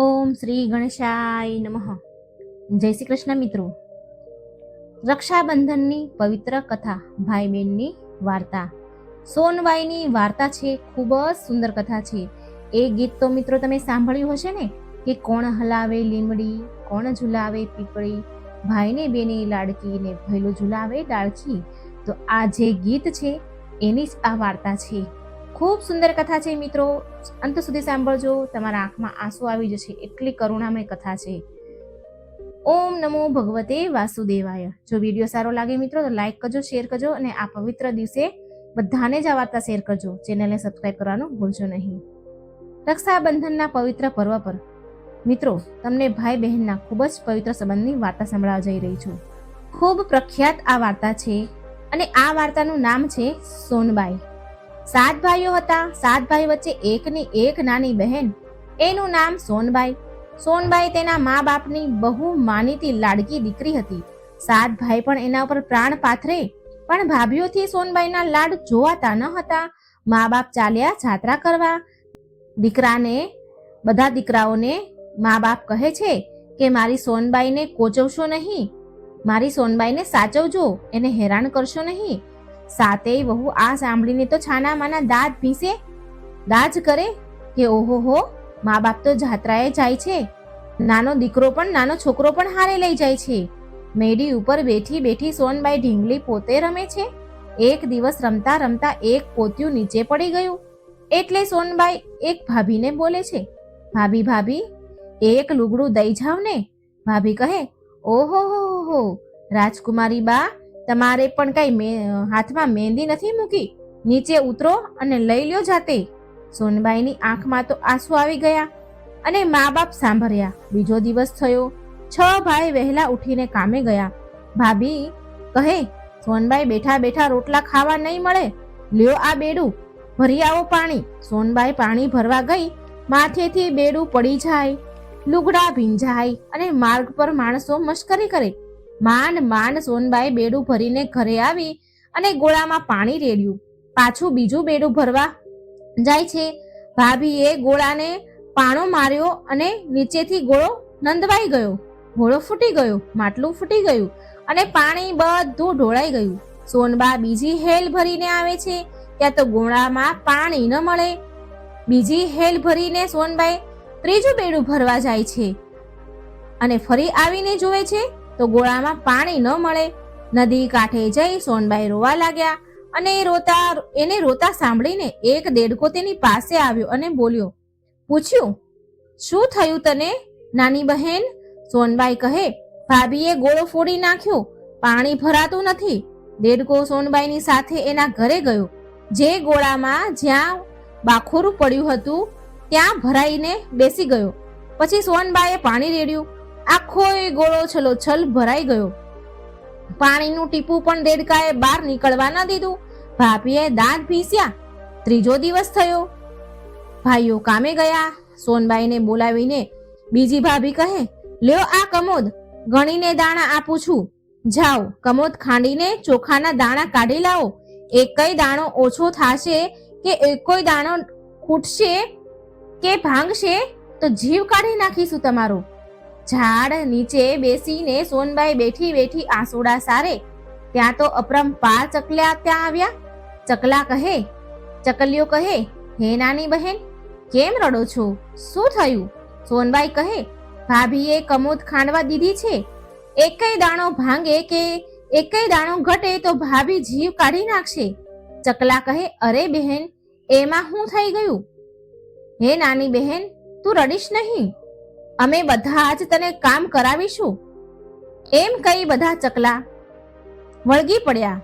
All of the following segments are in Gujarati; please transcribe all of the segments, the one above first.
ઓમ શ્રી ગણેશાય નમઃ. જય શ્રી કૃષ્ણ મિત્રો. રક્ષાબંધનની પવિત્ર કથા ભાઈ બહેનની વાર્તા. સોનવાઈની વાર્તા છે, ખૂબ જ સુંદર કથા છે. એ ગીત તો મિત્રો તમે સાંભળ્યું હશે ને, કે કોણ હલાવે લીમડી, કોણ ઝુલાવે પીપળી, ભાઈને બેને લાડકી ને ભયલો ઝુલાવે ડાળખી. તો આ જે ગીત છે, એની જ આ વાર્તા છે. ખૂબ સુંદર કથા છે મિત્રો. અંત સુધી સાંભળજો, તમારા આંખમાં આંસુ આવી જશે, એટલી કરુણામય કથા છે. ઓમ નમો ભગવતે વાસુદેવાય. જો વીડિયો સારો લાગે મિત્રો, તો લાઈક કરજો શેર કરજો અને આ પવિત્ર દિવસે બધાને જ આ વાર્તા શેર કરજો. ચેનલને સબસ્ક્રાઈબ કરવાનું ભૂલશો નહીં. રક્ષાબંધનના પવિત્ર પર્વ પર. મિત્રો, તમને ભાઈ બહેનના ખૂબ જ પવિત્ર સંબંધની વાર્તા સંભળાવા જઈ રહી છું. ખૂબ પ્રખ્યાત આ વાર્તા છે અને આ વાર્તાનું નામ છે સોનબાઈ. સાત ભાઈઓ હતા. સાત ભાઈ વચ્ચે એકની એક નાની બહેન. એનું નામ સોનબાઈ. સોનબાઈ તેના મા બાપની બહુ માનીતી લાડકી દીકરી હતી. સાત ભાઈ પણ એના ઉપર પ્રાણ પાથરે, પણ ભાભીઓથી સોનબાઈના લાડ જોવાતા ન હતા. મા બાપ ચાલ્યા જાત્રા કરવા. દીકરાને, બધા દીકરાઓને મા બાપ કહે છે કે, મારી સોનબાઈને કોચવશો નહીં. મારી સોનબાઈને સાચવજો. એને હેરાન કરશો નહીં. સાતેય વહુ આ સાંભળીને તો છાનામાના દાંત ભીસે. દાજ કરે કે ઓહો હો મા બાપ તો જાત્રાએ જાય છે. નાનો દીકરો પણ નાનો છોકરો પણ હારે લઈ જાય છે. મેડી ઉપર બેઠી બેઠી સોનબાઈ ઢીંગલી પોતે રમે છે. એક દિવસ રમતા રમતા એક પોત્યું નીચે પડી ગયું. એટલે સોનબાઈ એક ભાભીને બોલે છે, ભાભી ભાભી, એક લુગડું દઈ જાવ ને ભાભી કહે, ઓહો હો હો, રાજકુમારી બા તમારે પણ કઈ હાથમાં મહેંદી નથી મૂકી? નીચે ઉતરો અને લઈ લ્યો જાતે. સોનબાઈની આંખમાં તો આંસુ આવી ગયા અને મા બાપ સાંભળ્યા. બીજો દિવસ થયો. છ ભાઈ વહેલા ઉઠીને કામે ગયા. ભાભી કહે, સોનબાઈ બેઠા બેઠા રોટલા ખાવા નહીં મળે. લ્યો આ બેડું. ભરી આવો પાણી. સોનબાઈ પાણી ભરવા ગઈ. માથેથી બેડું પડી જાય, લુગડા ભીંજાય અને માર્ગ પર માણસો મશ્કરી કરે. માંડ માંડ સોનબાઈ બેડું ભરીને ઘરે આવી અને ગોળામાં પાણી રેડ્યું. પાછું બીજું બેડું ભરવા જાય છે. ભાભીએ ગોળાને પાણો માર્યો અને નીચેથી ગોળો નંદવાઈ ગયો. ગોળો ફૂટી ગયો, માટલું ફૂટી ગયું અને પાણી બધું ઢોળાઈ ગયું. સોનબા બીજી હેલ ભરીને આવે છે. ત્યાં તો ગોળામાં પાણી ન મળે. બીજી હેલ ભરીને સોનબાઈ ત્રીજું બેડું ભરવા જાય છે. અને ફરી આવીને જોવે છે તો ગોળામાં પાણી ન મળે. નદી કાંઠે જઈ સોનબાઈ રોવા લાગ્યા અને એ રોતા, એને રોતા સાંભળીને એક દેડકો તેની પાસે આવ્યો અને બોલ્યો, પૂછ્યું, શું થયું તને, નાની બહેન સોનબાઈ કહે, ભાભીએ ગોળો ફોડી નાખ્યો, પાણી ભરાતું નથી દેડકો સોનબાઈની સાથે એના ઘરે ગયો. જે ગોળામાં જ્યાં બાખોરું પડ્યું હતું, ત્યાં ભરાઈને બેસી ગયો. પછી સોનબાઈએ પાણી રેડ્યું. આખો એ ગોળો છલોછલ ભરાઈ ગયો. પાણીનું ટીપું પણ દેડકાએ બહાર નીકળવા ન દીધું. ભાભીએ દાંત ભીસ્યા ત્રીજો દિવસ થયો. ભાઈઓ કામે ગયા. સોનબાઈને બોલાવીને બીજી ભાભી કહે, લ્યો આ કમોદ, ગણીને દાણા આપું છું. જાઓ, કમોદ ખાંડીને ચોખાના દાણા કાઢી લાવો. એકય દાણો ઓછો થાશે કે એકોય દાણો ખૂટશે કે ભાંગશે, તો જીવ કાઢી નાખીશું તમારો. ઝાડ નીચે બેસીને સોનબાઈ બેઠી બેઠી આંસુડા સારે. ત્યાં તો અપરંપાર ચકલ્યા ત્યાં આવ્યા. ચકલા કહે, ચકલીઓ કહે, હે નાની બહેન, કેમ રડો છો? શું થયું? સોનબાઈ કહે, ભાભીએ કમોદ ખાંડવા દીધી છે. એકેય દાણો ભાંગે કે એકેય દાણો ઘટે તો ભાભી જીવ કાઢી નાખશે. ચકલા કહે, અરે બહેન, એમાં હું થઈ ગયું? હે નાની બહેન, તું રડીશ નહીં. અમે બધા જ તને કામ કરાવીશું? એમ કહી બધા ચકલા વળગી પડ્યા.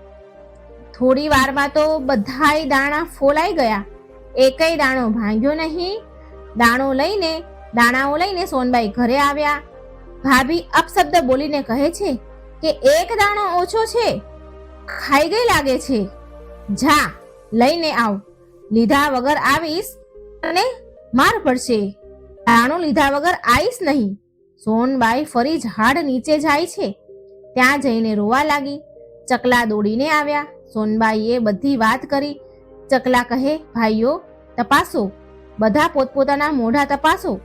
થોડી વારમાં તો બધાય દાણા ફોલાઈ ગયા. એકેય દાણો ભાંગ્યો નહીં. દાણો લઈને, દાણાઓ લઈને સોનબાઈ ઘરે આવ્યા. ભાભી અપશબ્દ બોલીને કહે છે કે, એક દાણો ઓછો છે. ખાઈ ગઈ લાગે છે. જા, લઈને આવ. લીધા વગર આવીશ અને માર પડશે. દાણો લીધા વગર આવીશ નહીં. સોનબાઈ ફરી ઝાડ નીચે જાય છે. ત્યાં જઈને રોવા લાગી. ચકલા દોડીને આવ્યા. સોનબાઈએ બધી વાત કરી. ચકલા કહે, ભાઈઓ, તપાસો. બધા પોતપોતાના મોઢા તપાસો.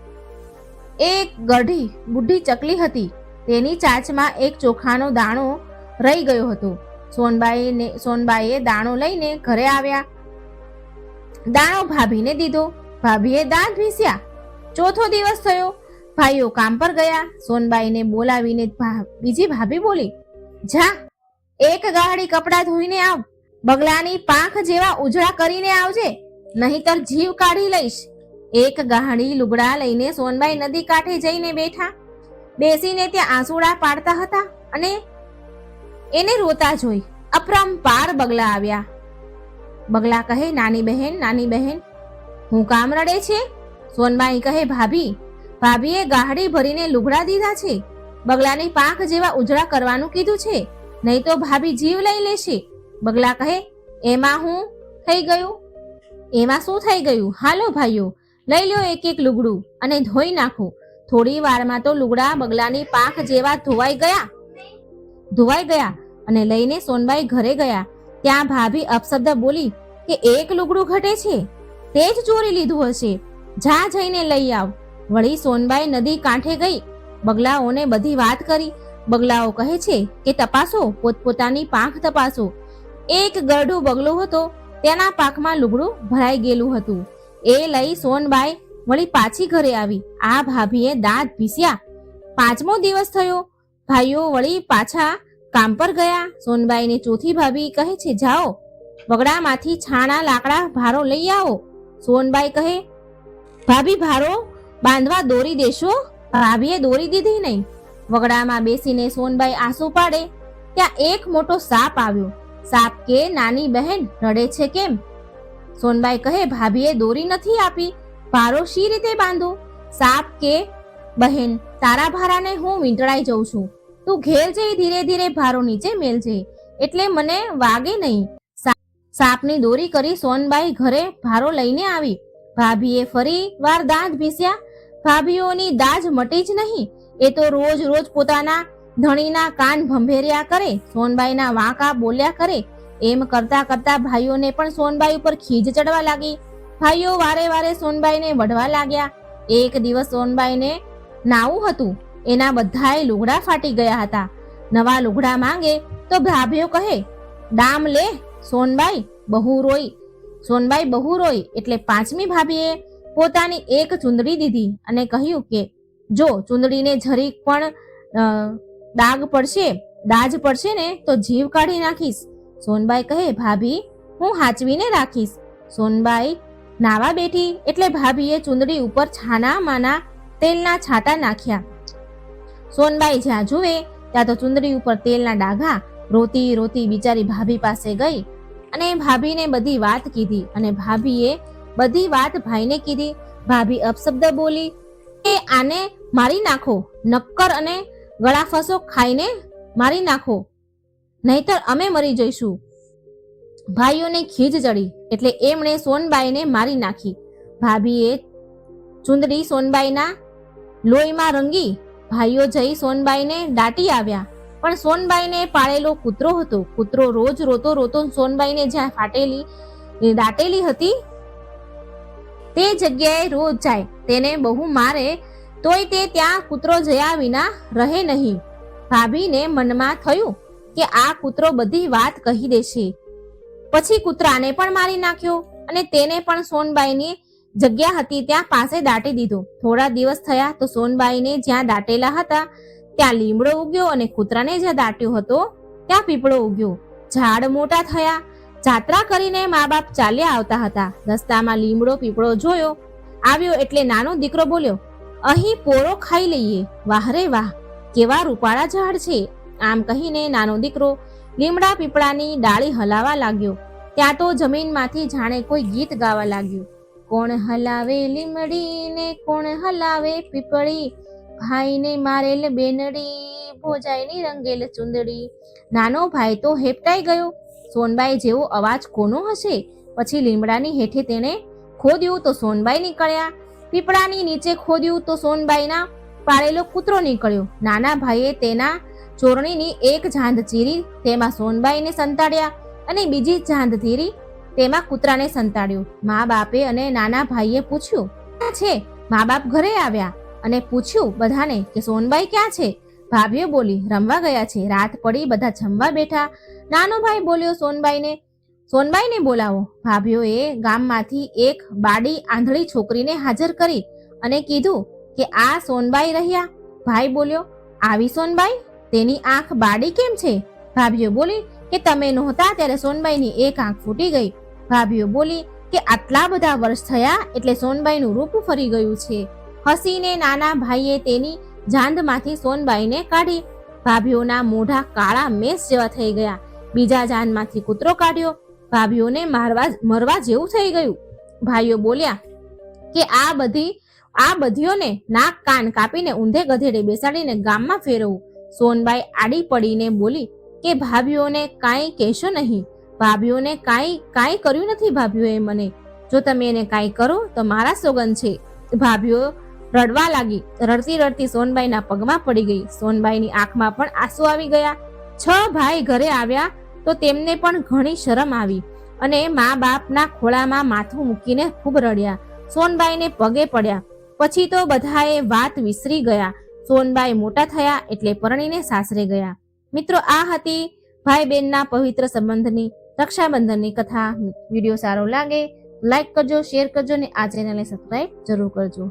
એક ગઢી બુઢી ચકલી હતી. તેની ચાંચમાં એક ચોખાનો દાણો રહી ગયો હતો. સોનબાઈને, સોનબાઈએ દાણો લઈને ઘરે આવ્યા. દાણો ભાભીને દીધો. ભાભીએ દાંત ભીસ્યા. ચોથો દિવસ થયો. ભાઈઓ કામ પર ગયા. સોનબાઈને બોલાવીને બીજી ભાભી બોલી, જા, એક ગાડી કપડાં ધોઈને આવ. બગલાની પાંખ જેવા ઉજળા કરીને આવજે. નહીતર જીવ કાઢી લઈશ. એક ગાડી લુગડા લઈને સોનબાઈ નદી કાંઠે જઈને બેઠા. બેસીને ત્યાં આંસુડા પાડતા હતા અને એને રોતા જોઈ અપરંપાર બગલા આવ્યા. બગલા કહે, નાની બહેન નાની બહેન, હું કામ રડે છે? સોનબાઈ કહે, ભાભી, ભાભીએ ગાહડી ભરીને લુગડા દીધા છે. બગલાની પાંખ જેવા ઉજળા કરવાનું કીધું છે. નહીં તો ભાભી જીવ લઈ લેશે. બગલા કહે, એમાં હું થઈ ગયું? એમાં શું થઈ ગયું? હાલો ભાઈઓ, લઈ લો એક એક લુગડું અને ધોઈ નાખો. થોડી વારમાં તો લુગડા બગલાની પાંખ જેવા ધોવાઈ ગયા. ધોવાઈ ગયા અને લઈને સોનબાઈ ઘરે ગયા. ત્યાં ભાભી અપશબ્દ બોલી કે, એક લુગડું ઘટે છે. તે જ ચોરી લીધું હશે. જા જઈને લઈ આવ. વળી સોનબાઈ નદી કાંઠે ગઈ. બગલાઓને બધી વાત કરી. બગલાઓ કહે છે કે તપાસો, પોતપોતાની પાંખ તપાસો. એક ગરડું બગલો હતો, તેના પાંખમાં લુગડું ભરાઈ ગયેલું હતું. એ લઈ સોનબાઈ વળી પાછી ઘરે આવી. આ ભાભીએ દાંત ભીસ્યા પાંચમો દિવસ થયો. ભાઈઓ વળી પાછા કામ પર ગયા. સોનબાઈને ચોથી ભાભી કહે છે, જાઓ. બગડામાંથી છાણા લાકડા ભારો લઈ આવો. સોનબાઈ કહે ભાભી ભારો બાંધવા દોરી દેશો? ભાભીએ દોરી દીધી નહીં. વગડામાં બેસીને સોનબાઈ આંસુ પાડે, ત્યાં એક મોટો સાપ આવ્યો. સાપ કે નાની બહેન રડે છે કેમ? સોનબાઈ કહે, ભાભીએ દોરી નથી આપી. ભારો શી રીતે બાંધો? સાપ કે બહેન, તારા ભારાને હું વીંટળાઈ જઉં છું. તું ઘેર જઈ, ધીરે ધીરે ભારો નીચે મેલજે એટલે મને વાગે નહીં. સાપની દોરી કરી સોનબાઈ ઘરે ભારો લઈને આવી. ભાભીએ ફરી વાર દાંત ભીસ્યા. ભાભીઓની દાજ મટી જ નહીં. એ તો રોજ રોજ પોતાના ધણીના કાન ભંભેર્યા કરે, સોનબાઈના વાંકા બોલ્યા કરે. એમ કરતા કરતા ભાઈઓને પણ સોનબાઈ ઉપર ખીજ ચડવા લાગી. ભાઈઓ વારે વારે સોનબાઈને વઢવા લાગ્યા. એક દિવસ સોનબાઈને નાવું હતું. એના બધાએ લુગડા ફાટી ગયા હતા. નવા લુગડા માંગે તો ભાભીઓ કહે, દામ લે, સોનબાઈ, બહુ રોઈ. સોનબાઈ બહુ રોઈ એટલે પાંચમી ભાભીએ પોતાની એક ચુંદડી દીધી અને કહ્યું કે, જો ચુંદડીને જરીક પણ દાગ પડશે દાજ પડશે ને, તો જીવ કાઢી નાખીશ. સોનબાઈ કહે, ભાભી, હું હાચવીને રાખીશ. સોનબાઈ નાવા બેઠી એટલે ભાભીએ ચુંદડી ઉપર છાના માના તેલના છાંટા નાખ્યા. સોનબાઈ જ્યાં જુએ ત્યાં તો ચુંદડી ઉપર તેલના ડાઘા રોતી રોતી બિચારી ભાભી પાસે ગઈ અને ભાભીને બધી વાત કીધી અને ભાભીએ બધી વાત ભાઈને કીધી. ભાભી અપશબ્દ બોલી કે આને મારી નાખો, નક્કર અને ગળાફસો ખાઈને મારી નાખો, નહીતર અમે મરી જઈશું. ભાઈઓને ખીજ ચડી એટલે એમણે સોનબાઈને મારી નાખી. ભાભીએ ચુંદડી સોનબાઈના લોહીમાં રંગી, ભાઈઓ જઈ સોનબાઈને દાટી આવ્યા. પણ સોનબાઈને પાળેલો કૂતરો હતો. કૂતરો રોજ રોતો રોતો સોનબાઈને જ્યાં ફાટેલી દાટેલી હતી, તે જગ્યાએ રોજ જાય. તેને બહુ મારે, તોય તે ત્યાં કૂતરો જયા વિના રહે નહીં. ભાભીને મનમાં થયું કે આ કૂતરો બધી વાત કહી દેશે. પછી કૂતરાને પણ મારી નાખ્યો અને તેને પણ સોનબાઈની જગ્યા હતી ત્યાં પાસે દાટી દીધો. થોડા દિવસ થયા તો સોનબાઈને જ્યાં દાટેલા હતા ત્યાં લીમડો ઉગ્યો અને કૂતરાને જ્યાં દાટ્યો હતો, ત્યાં પીપળો ઉગ્યો. ઝાડ મોટા થયા. જાત્રા કરીને મા બાપ ચાલ્યા આવતા હતા. રસ્તામાં લીમડો પીપળો જોયો. આવ્યો એટલે નાનો દીકરો બોલ્યો, અહીં પોળો ખાઈ લઈએ. વાહ રે વાહ. કેવા રૂપાળા ઝાડ છે. આમ કહીને નાનો દીકરો લીમડા પીપળાની ડાળી હલાવા લાગ્યો. ત્યાં તો જમીનમાંથી જાણે કોઈ ગીત ગાવા લાગ્યું. કોણ હલાવે લીમડીને, કોણ હલાવે પીપળી? ભાઈને મારેલ બેનડી, ભોજાઈની રંગેલ ચુંદડી. નાનો ભાઈ તો હેપટાઈ ગયો. સોનબાઈ જેવો અવાજ કોનો હશે? પછી લીમડાની હેઠે તેણે ખોદ્યું તો સોનબાઈ નીકળ્યા. પીપળાની નીચે ખોદ્યું તો સોનબાઈના પાળેલો કૂતરો નીકળ્યો. નાના ભાઈએ તેના ચોરણીની એક જાંધ ચીરી તેમાં સોનબાઈને સંતાડ્યા અને બીજી જાંધ ચીરી તેમાં કૂતરાને સંતાડ્યું. મા બાપે અને નાના ભાઈએ પૂછ્યું, "ક્યાં છે? મા બાપ ઘરે આવ્યા. અને પૂછ્યું બધાને કે સોનબાઈ ક્યાં છે? ભાભીઓ બોલી, રમવા ગયા છે. રાત પડી, બધા જમવા બેઠા. નાનો ભાઈ બોલ્યો, સોનબાઈને સોનબાઈને બોલાવો. ભાભીઓએ ગામમાંથી એક બાડી આંધળી છોકરીને હાજર કરી અને કીધું કે આ સોનબાઈ રહ્યા. ભાઈ બોલ્યો, આવી સોનબાઈ? તેની આંખ બાડી કેમ છે? ભાભીઓ બોલી, કે તમે નહોતા ત્યારે સોનબાઈની એક આંખ ફૂટી ગઈ. ભાભીઓ બોલી, કે આટલા બધા વર્ષ થયા એટલે સોનબાઈનું રૂપ ફરી ગયું છે. હસીને નાના ભાઈએ તેની જાંધમાંથી સોનબાઈને કાઢી. ભાભીઓના મોઢા કાળા મેસ જેવા થઈ ગયા. બીજા જાનમાંથી કૂતરો કાઢ્યો. ભાભીઓને મારવા મરવા જેવું થઈ ગયું. ભાઈઓ બોલ્યા કે આ બધી આ બધીઓને નાક કાન કાપીને ઊંધે ગધેડે બેસાડીને ગામમાં ફેરવવું સોનબાઈ આડી પડીને બોલી કે ભાભીઓને કાંઈ કહેશો નહીં. ભાભીઓને કાંઈ કાંઈ કર્યું નથી ભાભીઓએ મને. જો તમે એને કાંઈ કરો તો મારા સોગંદ છે. ભાભીઓ રડવા લાગી. રડતી રડતી સોનબાઈના પગમાં પડી ગઈ. સોનબાઈની આંખમાં પણ આંસુ આવી ગયા. છ ભાઈ ઘરે આવ્યા તો તેમને પણ ઘણી શરમ આવી અને મા બાપના ખોળામાં માથું મૂકીને ખૂબ રડ્યા. સોનબાઈને પગે પડ્યા. પછી તો બધાએ વાત વિસરી ગયા. સોનબાઈ મોટા થયા એટલે પરણીને સાસરે ગયા. મિત્રો, આ હતી ભાઈ બહેનના પવિત્ર સંબંધની રક્ષાબંધનની કથા. વીડિયો સારો લાગે, લાઈક કરજો, શેર કરજો અને આ ચેનલને સબસ્ક્રાઈબ જરૂર કરજો.